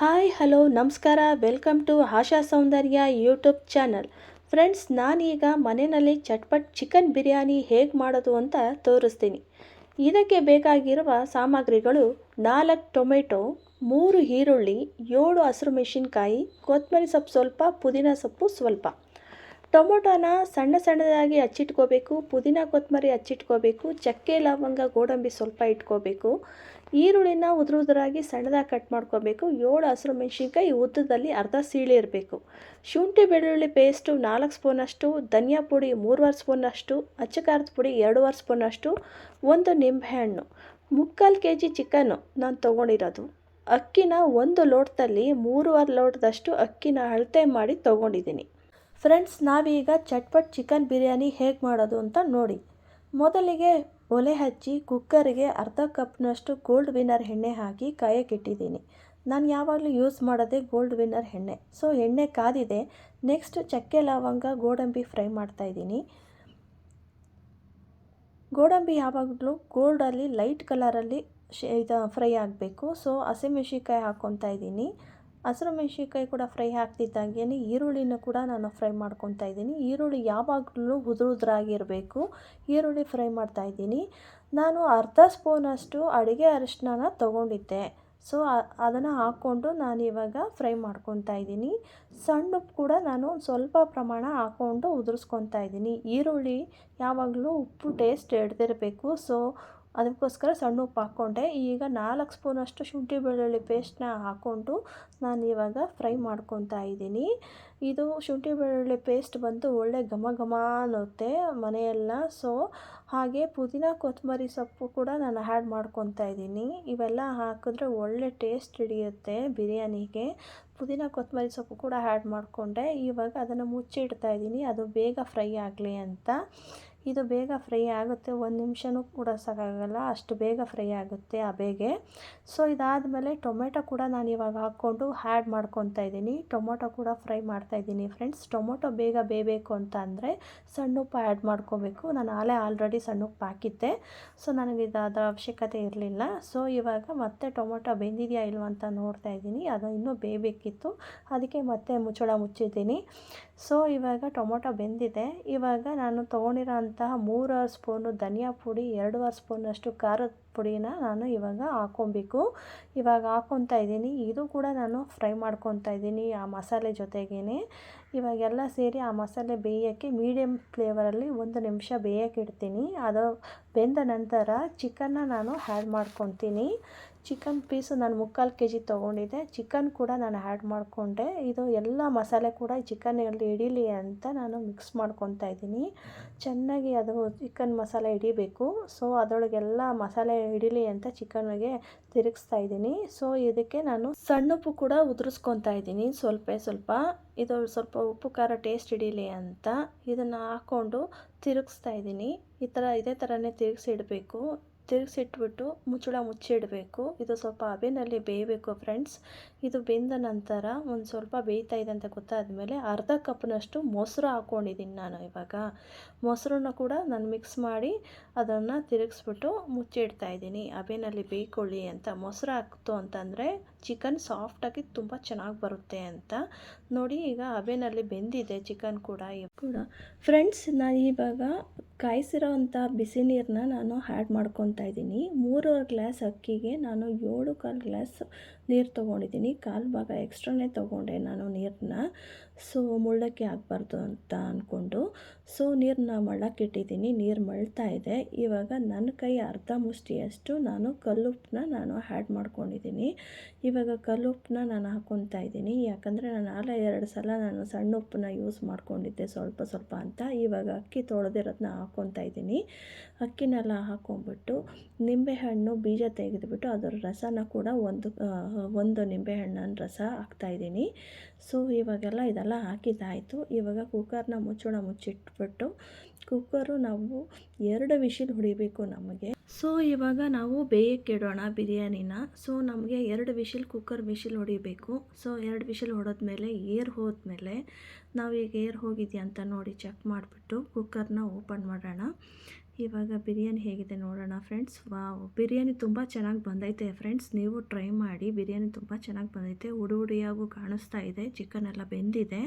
Hi, hello, ನಮಸ್ಕಾರ. Welcome to Asha Soundarya YouTube channel. Friends, ನಾನೀಗ ಮನೆಯಲ್ಲಿ ಚಟ್ಪಟ್ ಚಿಕನ್ ಬಿರಿಯಾನಿ ಹೇಗೆ ಮಾಡೋದು ಅಂತ ತೋರಿಸ್ತೀನಿ. ಇದಕ್ಕೆ ಬೇಕಾಗಿರುವ ಸಾಮಗ್ರಿಗಳು ನಾಲ್ಕು ಟೊಮೆಟೊ, ಮೂರು ಈರುಳ್ಳಿ, ಏಳು ಹಸಿರು ಮೆಣಸಿನ್ಕಾಯಿ, ಕೊತ್ತಂಬರಿ ಸೊಪ್ಪು ಸ್ವಲ್ಪ, ಪುದೀನ ಸೊಪ್ಪು ಸ್ವಲ್ಪ. ಟೊಮೊಟೊನ ಸಣ್ಣ ಸಣ್ಣದಾಗಿ ಹಚ್ಚಿಟ್ಕೋಬೇಕು, ಪುದೀನ ಕೊತ್ತಂಬರಿ ಹಚ್ಚಿಟ್ಕೋಬೇಕು, ಚಕ್ಕೆ, ಲವಂಗ, ಗೋಡಂಬಿ ಸ್ವಲ್ಪ ಇಟ್ಕೋಬೇಕು. ಈರುಳ್ಳಿನ ಉದುರು ಉದುರಾಗಿ ಸಣ್ಣದಾಗಿ ಕಟ್ ಮಾಡ್ಕೋಬೇಕು. ಏಳು ಹಸಿರು ಮೆಣಸಿನ್ಕಾಯಿ ಉದ್ದದಲ್ಲಿ ಅರ್ಧ ಸೀಳಿ ಇರಬೇಕು. ಶುಂಠಿ, ಬೆಳ್ಳುಳ್ಳಿ ಪೇಸ್ಟು ನಾಲ್ಕು ಸ್ಪೂನಷ್ಟು, ಧನಿಯಾ ಪುಡಿ ಮೂರುವರೆ ಸ್ಪೂನಷ್ಟು, ಅಚ್ಚ ಖಾರದ ಪುಡಿ ಎರಡೂವರೆ ಸ್ಪೂನಷ್ಟು, ಒಂದು ನಿಂಬೆಹಣ್ಣು. ಮುಕ್ಕಾಲು ಕೆ ಜಿ ಚಿಕನ್ನು ನಾನು ತೊಗೊಂಡಿರೋದು. ಅಕ್ಕಿನ ಒಂದು ಲೋಟದಲ್ಲಿ ಮೂರುವರೆ ಲೋಟದಷ್ಟು ಅಕ್ಕಿನ ಅಳತೆ ಮಾಡಿ ತೊಗೊಂಡಿದ್ದೀನಿ. ಫ್ರೆಂಡ್ಸ್, ನಾವೀಗ ಚಟ್ಪಟ್ ಚಿಕನ್ ಬಿರಿಯಾನಿ ಹೇಗೆ ಮಾಡೋದು ಅಂತ ನೋಡಿ. ಮೊದಲಿಗೆ ಒಲೆ ಹಚ್ಚಿ ಕುಕ್ಕರ್ಗೆ ಅರ್ಧ ಕಪ್ನಷ್ಟು ಗೋಲ್ಡ್ ವಿನ್ನರ್ ಎಣ್ಣೆ ಹಾಕಿ ಕಾಯಕ್ಕಿಟ್ಟಿದ್ದೀನಿ ನಾನು ಯಾವಾಗಲೂ ಯೂಸ್ ಮಾಡೋದೇ ಗೋಲ್ಡ್ ವಿನ್ನರ್ ಎಣ್ಣೆ. ಸೊ ಎಣ್ಣೆ ಕಾದಿದೆ. ನೆಕ್ಸ್ಟ್ ಚಕ್ಕೆ ಲವಂಗ, ಗೋಡಂಬಿ ಫ್ರೈ ಮಾಡ್ತಾಯಿದ್ದೀನಿ ಗೋಡಂಬಿ ಯಾವಾಗಲೂ ಗೋಲ್ಡಲ್ಲಿ ಲೈಟ್ ಕಲರಲ್ಲಿ ಶೇ, ಇದು ಫ್ರೈ ಆಗಬೇಕು. ಸೊ ಹಸಿಮೆಣ್ಸಿನ್ಕಾಯಿ ಹಾಕ್ಕೊತಾ ಇದ್ದೀನಿ. ಹಸಿರು ಮೆಣಸಿನ್ಕಾಯಿ ಕೂಡ ಫ್ರೈ ಆಗ್ತಿದ್ದಂಗೆ ಈರುಳ್ಳಿನ ಕೂಡ ನಾನು ಫ್ರೈ ಮಾಡ್ಕೊತಾ ಇದ್ದೀನಿ. ಈರುಳ್ಳಿ ಯಾವಾಗಲೂ ಉದುರುದ್ರಾಗಿರಬೇಕು. ಈರುಳ್ಳಿ ಫ್ರೈ ಮಾಡ್ತಾ ಇದ್ದೀನಿ. ನಾನು ಅರ್ಧ ಸ್ಪೂನಷ್ಟು ಅಡುಗೆ ಅರಿಶಿನ ತೊಗೊಂಡಿದ್ದೆ. ಸೊ ಅದನ್ನು ಹಾಕ್ಕೊಂಡು ನಾನು ಇವಾಗ ಫ್ರೈ ಮಾಡ್ಕೊತಾ ಇದ್ದೀನಿ. ಸಣ್ಣ ಉಪ್ಪು ಕೂಡ ನಾನು ಸ್ವಲ್ಪ ಪ್ರಮಾಣ ಹಾಕ್ಕೊಂಡು ಉದುರಿಸ್ಕೊತಾ ಇದ್ದೀನಿ. ಈರುಳ್ಳಿ ಯಾವಾಗಲೂ ಉಪ್ಪು ಟೇಸ್ಟ್ ಹಿಡ್ದಿರಬೇಕು. ಸೊ ಅದಕ್ಕೋಸ್ಕರ ಸಣ್ಣ ಉಪ್ಪು ಹಾಕ್ಕೊಂಡೆ. ಈಗ ನಾಲ್ಕು ಸ್ಪೂನಷ್ಟು ಶುಂಠಿ ಬೆಳ್ಳುಳ್ಳಿ ಪೇಸ್ಟ್ನ ಹಾಕ್ಕೊಂಡು ನಾನು ಇವಾಗ ಫ್ರೈ ಮಾಡ್ಕೊತಾ ಇದ್ದೀನಿ. ಇದು ಶುಂಠಿ ಬೆಳ್ಳುಳ್ಳಿ ಪೇಸ್ಟ್ ಬಂದು ಒಳ್ಳೆ ಘಮ ಘಮ ಅನ್ನುತ್ತೆ ಮನೆಯೆಲ್ಲ. ಸೊ ಹಾಗೆ ಪುದೀನ, ಕೊತ್ತಂಬರಿ ಸೊಪ್ಪು ಕೂಡ ನಾನು ಆ್ಯಡ್ ಮಾಡ್ಕೊತಾ ಇದ್ದೀನಿ. ಇವೆಲ್ಲ ಹಾಕಿದ್ರೆ ಒಳ್ಳೆ ಟೇಸ್ಟ್ ಹಿಡಿಯುತ್ತೆ ಬಿರಿಯಾನಿಗೆ. ಪುದೀನ, ಕೊತ್ತಂಬರಿ ಸೊಪ್ಪು ಕೂಡ ಆ್ಯಡ್ ಮಾಡಿಕೊಂಡೆ. ಇವಾಗ ಅದನ್ನು ಮುಚ್ಚಿಡ್ತಾ ಇದ್ದೀನಿ. ಅದು ಬೇಗ ಫ್ರೈ ಆಗಲಿ ಅಂತ. ಇದು ಬೇಗ ಫ್ರೈ ಆಗುತ್ತೆ, ಒಂದು ನಿಮಿಷನೂ ಕೂಡ ಸಾಕಾಗಲ್ಲ, ಅಷ್ಟು ಬೇಗ ಫ್ರೈ ಆಗುತ್ತೆ ಆ ಬೇಗೆ. ಸೊ ಇದಾದಮೇಲೆ ಟೊಮೆಟೊ ಕೂಡ ನಾನು ಇವಾಗ ಹಾಕ್ಕೊಂಡು ಆ್ಯಡ್ ಮಾಡ್ಕೊತಾ ಇದ್ದೀನಿ. ಟೊಮೊಟೊ ಕೂಡ ಫ್ರೈ ಮಾಡ್ತಾ ಇದ್ದೀನಿ ಫ್ರೆಂಡ್ಸ್ ಟೊಮೊಟೊ ಬೇಗ ಬೇಯಬೇಕು ಅಂತ ಅಂದರೆ ಸಣ್ಣ ಉಪ್ಪು ಆ್ಯಡ್ ಮಾಡ್ಕೋಬೇಕು. ನಾನು ಆಲೇ ಆಲ್ರೆಡಿ ಸಣ್ಣ ಉಪ್ಪು ಹಾಕಿದ್ದೆ. ಸೊ ನನಗೆ ಇದಾದ ಅವಶ್ಯಕತೆ ಇರಲಿಲ್ಲ. ಸೊ ಇವಾಗ ಮತ್ತೆ ಟೊಮೊಟೊ ಬೆಂದಿದೆಯಾ ಇಲ್ವ ಅಂತ ನೋಡ್ತಾ ಇದ್ದೀನಿ. ಅದು ಇನ್ನೂ ಬೇಯಬೇಕಿತ್ತು. ಅದಕ್ಕೆ ಮತ್ತೆ ಮುಚ್ಚಳ ಮುಚ್ಚಿದ್ದೀನಿ. ಸೊ ಇವಾಗ ಟೊಮೊಟೊ ಬೆಂದಿದೆ. ಇವಾಗ ನಾನು ತೊಗೊಂಡಿರೋ ಅಂತಹ ಮೂರು ಸ್ಪೂನು ಧನಿಯಾ ಪುಡಿ ಎರಡೂವರೆ ಸ್ಪೂನಷ್ಟು ಖಾರದ ಪುಡಿನ ನಾನು ಇವಾಗ ಹಾಕ್ಕೊಬೇಕು ಇವಾಗ ಹಾಕ್ಕೊತಾ ಇದ್ದೀನಿ. ಇದು ಕೂಡ ನಾನು ಫ್ರೈ ಮಾಡ್ಕೊತಾ ಇದ್ದೀನಿ ಆ ಮಸಾಲೆ ಜೊತೆಗೇ ಇವಾಗೆಲ್ಲ ಸೇರಿ ಆ ಮಸಾಲೆ ಬೇಯೋಕ್ಕೆ ಮೀಡಿಯಮ್ ಫ್ಲೇವರಲ್ಲಿ ಒಂದು ನಿಮಿಷ ಬೇಯೋಕ್ಕೆ ಇಡ್ತೀನಿ. ಅದು ಬೆಂದ ನಂತರ ಚಿಕನ್ನ ನಾನು ಆ್ಯಡ್ ಮಾಡ್ಕೊತೀನಿ ಚಿಕನ್ ಪೀಸು ನಾನು ಮುಕ್ಕಾಲು ಕೆ ಜಿ ತೊಗೊಂಡಿದ್ದೆ. ಚಿಕನ್ ಕೂಡ ನಾನು ಆ್ಯಡ್ ಮಾಡಿಕೊಂಡೆ. ಇದು ಎಲ್ಲ ಮಸಾಲೆ ಕೂಡ ಚಿಕನ್ನಲ್ಲಿ ಹಿಡೀಲಿ ಅಂತ ನಾನು ಮಿಕ್ಸ್ ಮಾಡ್ಕೊತಾ ಇದ್ದೀನಿ. ಚೆನ್ನಾಗಿ ಅದು ಚಿಕನ್ ಮಸಾಲೆ ಹಿಡಿಬೇಕು. ಸೊ, ಅದರೊಳಗೆಲ್ಲ ಮಸಾಲೆ ಹಿಡೀಲಿ ಅಂತ ಚಿಕನ್ಗೆ ತಿರುಗಿಸ್ತಾ ಇದ್ದೀನಿ. ಸೊ ಇದಕ್ಕೆ ನಾನು ಸಣ್ಣ ಉಪ್ಪು ಕೂಡ ಉದುರಿಸ್ಕೊತಾ ಇದ್ದೀನಿ. ಸ್ವಲ್ಪ ಸ್ವಲ್ಪ ಇದು ಸ್ವಲ್ಪ ಉಪ್ಪು, ಖಾರ ಟೇಸ್ಟ್ ಹಿಡೀಲಿ ಅಂತ ಇದನ್ನು ಹಾಕ್ಕೊಂಡು ತಿರುಗಿಸ್ತಾ ಇದ್ದೀನಿ. ಈ ಥರ, ಇದೇ ಥರನೇ ತಿರುಗಿಸಿಡಬೇಕು ತಿರುಗಿಸಿಟ್ಬಿಟ್ಟು ಮುಚ್ಚಳ ಮುಚ್ಚಿಡಬೇಕು. ಇದು ಸ್ವಲ್ಪ ಹಬೆನಲ್ಲಿ ಬೇಯಬೇಕು ಫ್ರೆಂಡ್ಸ್. ಇದು ಬೆಂದ ನಂತರ ಒಂದು ಸ್ವಲ್ಪ ಬೇಯ್ತಾ ಇದೆ ಅಂತ ಗೊತ್ತಾದಮೇಲೆ ಅರ್ಧ ಕಪ್ನಷ್ಟು ಮೊಸರು ಹಾಕ್ಕೊಂಡಿದ್ದೀನಿ ನಾನು ಇವಾಗ. ಮೊಸರನ್ನ ಕೂಡ ನಾನು ಮಿಕ್ಸ್ ಮಾಡಿ ಅದನ್ನು ತಿರುಗಿಸ್ಬಿಟ್ಟು ಮುಚ್ಚಿಡ್ತಾ ಇದ್ದೀನಿ ಹಬೆನಲ್ಲಿ ಬೇಯ್ಕೊಳ್ಳಿ ಅಂತ. ಮೊಸರು ಹಾಕ್ತು ಅಂತಂದರೆ ಚಿಕನ್ ಸಾಫ್ಟಾಗಿ ತುಂಬ ಚೆನ್ನಾಗಿ ಬರುತ್ತೆ ಅಂತ. ನೋಡಿ ಈಗ ಹಬೆನಲ್ಲಿ ಬೆಂದಿದೆ ಚಿಕನ್ ಕೂಡ. ಕೂಡ ಫ್ರೆಂಡ್ಸ್, ನಾನು ಇವಾಗ ಕಾಯಿಸಿರೋ ಅಂಥ ಬಿಸಿ ನೀರನ್ನ ನಾನು ಆ್ಯಡ್ ಮಾಡ್ಕೊತಾ ಇದ್ದೀನಿ. ಮೂರುವರೆ ಗ್ಲಾಸ್ ಅಕ್ಕಿಗೆ ನಾನು ಏಳು ಕಾಲು ಗ್ಲಾಸ್ ನೀರು ತೊಗೊಂಡಿದ್ದೀನಿ ಕಾಲು ಭಾಗ ಎಕ್ಸ್ಟ್ರಾನೇ ತೊಗೊಂಡೆ ನಾನು ನೀರನ್ನ ಸೊ, ಮುಳ್ಳಕ್ಕೆ ಆಗಬಾರ್ದು ಅಂತ ಅಂದ್ಕೊಂಡು ಸೊ ನೀರನ್ನ ಮಳ್ಳಕ್ಕಿಟ್ಟಿದ್ದೀನಿ ನೀರು ಮಳ್ತಾ ಇದೆ. ಇವಾಗ ನನ್ನ ಕೈ ಅರ್ಧ ಮುಷ್ಟಿಯಷ್ಟು ನಾನು ಕಲ್ಲುಪ್ಪನ್ನ ನಾನು ಆ್ಯಡ್ ಮಾಡ್ಕೊಂಡಿದ್ದೀನಿ ಇವಾಗ ಕಲ್ಲುಪ್ಪನ್ನ ನಾನು ಹಾಕ್ಕೊತಾ ಇದ್ದೀನಿ ಯಾಕಂದರೆ ನಾನು ಆಲ ಎರಡು ಸಲ ನಾನು ಸಣ್ಣ ಉಪ್ಪನ್ನ ಯೂಸ್ ಮಾಡ್ಕೊಂಡಿದ್ದೆ ಸ್ವಲ್ಪ ಸ್ವಲ್ಪ ಅಂತ. ಇವಾಗ ಅಕ್ಕಿ ತೊಳೆದಿರೋದನ್ನ ಹಾಕ್ಕೊತಾ ಇದ್ದೀನಿ ಅಕ್ಕಿನೆಲ್ಲ ಹಾಕ್ಕೊಂಬಿಟ್ಟು ನಿಂಬೆಹಣ್ಣು ಬೀಜ ತೆಗೆದುಬಿಟ್ಟು ಅದರ ರಸನ ಕೂಡ ಒಂದು ಒಂದು ನಿಂಬೆಹಣ್ಣನ ರಸ ಹಾಕ್ತಾಯಿದ್ದೀನಿ ಸೊ, ಇವಾಗೆಲ್ಲ ಇದೆಲ್ಲ ಹಾಕಿದ್ದಾಯಿತು. ಇವಾಗ ಕುಕ್ಕರ್ನ ಮುಚ್ಚೋಣ ಮುಚ್ಚಿಟ್ಬಿಟ್ಟು ಕುಕ್ಕರು ನಾವು ಎರಡು ವಿಷಿಲ್ ಹೊಡಿಬೇಕು ನಮಗೆ. ಸೊ, ಇವಾಗ ನಾವು ಬೇಯಕ್ಕೆ ಇಡೋಣ ಬಿರಿಯಾನಿನ. ಸೊ, ನಮಗೆ ಎರಡು ವಿಷಿಲ್ ಕುಕ್ಕರ್ ವಿಷಿಲ್ ಹೊಡಿಬೇಕು ಸೊ, ಎರಡು ವಿಷಿಲ್ ಹೊಡೆದ್ಮೇಲೆ ಏರ್ ಹೋದ್ಮೇಲೆ ಈಗ ಏರ್ ಹೋಗಿದೆಯಾ ಅಂತ ನೋಡಿ ಚೆಕ್ ಮಾಡಿಬಿಟ್ಟು ಕುಕ್ಕರ್ನ ಓಪನ್ ಮಾಡೋಣ. ಇವಾಗ ಬಿರಿಯಾನಿ ಹೇಗಿದೆ ನೋಡೋಣ ಫ್ರೆಂಡ್ಸ್ ವಾವ್, ಬಿರಿಯಾನಿ ತುಂಬ ಚೆನ್ನಾಗಿ ಬಂದೈತೆ ಫ್ರೆಂಡ್ಸ್ ನೀವು ಟ್ರೈ ಮಾಡಿ, ಬಿರಿಯಾನಿ ತುಂಬ ಚೆನ್ನಾಗಿ ಬಂದೈತೆ. ಉಡು ಉಡಿಯಾಗೂ ಕಾಣಿಸ್ತಾ ಇದೆ ಚಿಕನ್ ಎಲ್ಲ ಬೆಂದಿದೆ.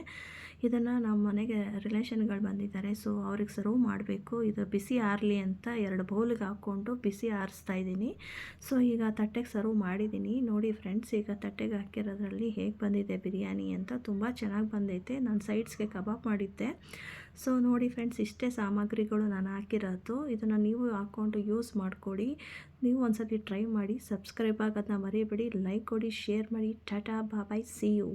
ಇದನ್ನು ನಮ್ಮ ಮನೆಗೆ ರಿಲೇಷನ್ಗಳು ಬಂದಿದ್ದಾರೆ ಸೊ ಅವ್ರಿಗೆ ಸರ್ವ್ ಮಾಡಬೇಕು. ಇದು ಬಿಸಿ ಆರಲಿ ಅಂತ ಎರಡು ಬೌಲ್ಗೆ ಹಾಕ್ಕೊಂಡು ಬಿಸಿ ಆರಿಸ್ತಾ ಇದ್ದೀನಿ. ಸೊ ಈಗ ತಟ್ಟೆಗೆ ಸರ್ವ್ ಮಾಡಿದ್ದೀನಿ. ನೋಡಿ ಫ್ರೆಂಡ್ಸ್ ಈಗ ತಟ್ಟೆಗೆ ಹಾಕಿರೋದ್ರಲ್ಲಿ ಹೇಗೆ ಬಂದಿದೆ ಬಿರಿಯಾನಿ ಅಂತ. ತುಂಬ ಚೆನ್ನಾಗಿ ಬಂದೈತೆ. ನಾನು ಸೈಡ್ಸ್ಗೆ ಕಬಾಬ್ ಮಾಡಿದ್ದೆ. ಸೊ ನೋಡಿ ಫ್ರೆಂಡ್ಸ್, ಇಷ್ಟೇ ಸಾಮಗ್ರಿಗಳು ನಾನು ಹಾಕಿರೋದು. ಇದನ್ನು ನೀವು ಹಾಕ್ಕೊಂಡು ಯೂಸ್ ಮಾಡಿಕೊಡಿ. ನೀವು ಒಂದ್ಸತಿ ಟ್ರೈ ಮಾಡಿ, ಸಬ್ಸ್ಕ್ರೈಬ್ ಆಗೋದನ್ನ ಮರಿಬೇಡಿ. ಲೈಕ್ ಕೊಡಿ, ಶೇರ್ ಮಾಡಿ. Tata bye bye see you.